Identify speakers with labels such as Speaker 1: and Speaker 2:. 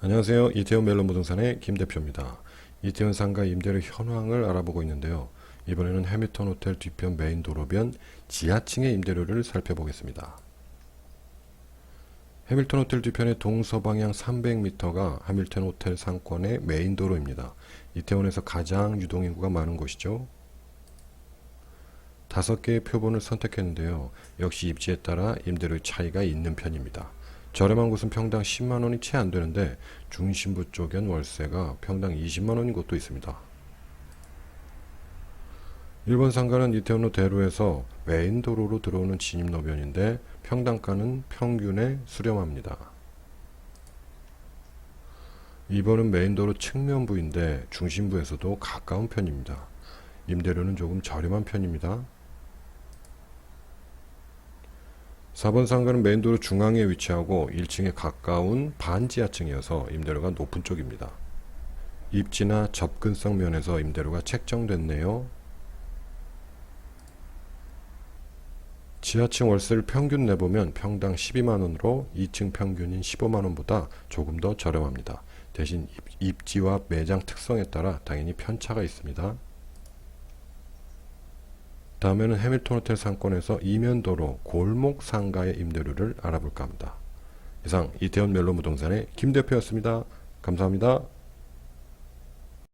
Speaker 1: 안녕하세요. 이태원 멜론 부동산의 김 대표입니다. 이태원 상가 임대료 현황을 알아보고 있는데요. 이번에는 해밀턴 호텔 뒤편 메인 도로변 지하층의 임대료를 살펴보겠습니다. 해밀턴 호텔 뒤편의 동서방향 300m가 해밀턴 호텔 상권의 메인 도로입니다. 이태원에서 가장 유동인구가 많은 곳이죠. 다섯 개의 표본을 선택했는데요. 역시 입지에 따라 임대료의 차이가 있는 편입니다. 저렴한 곳은 평당 10만 원이 채 안 되는데 중심부 쪽엔 월세가 평당 20만 원인 곳도 있습니다. 1번 상가는 이태원로 대로에서 메인 도로로 들어오는 진입로변인데 평당가는 평균에 수렴합니다. 2번은 메인도로 측면부인데 중심부에서도 가까운 편입니다. 임대료는 조금 저렴한 편입니다. 4번 상가는 메인도로 중앙에 위치하고 1층에 가까운 반지하층이어서 임대료가 높은 쪽입니다. 입지나 접근성 면에서 임대료가 책정됐네요. 지하층 월세를 평균 내보면 평당 12만원으로 2층 평균인 15만원보다 조금 더 저렴합니다. 대신 입- 입지와 매장 특성에 따라 당연히 편차가 있습니다. 다음에는 해밀턴 호텔 상권에서 이면도로 골목 상가의 임대료를 알아볼까 합니다. 이상 이태원 멜로 부동산의 김 대표였습니다. 감사합니다.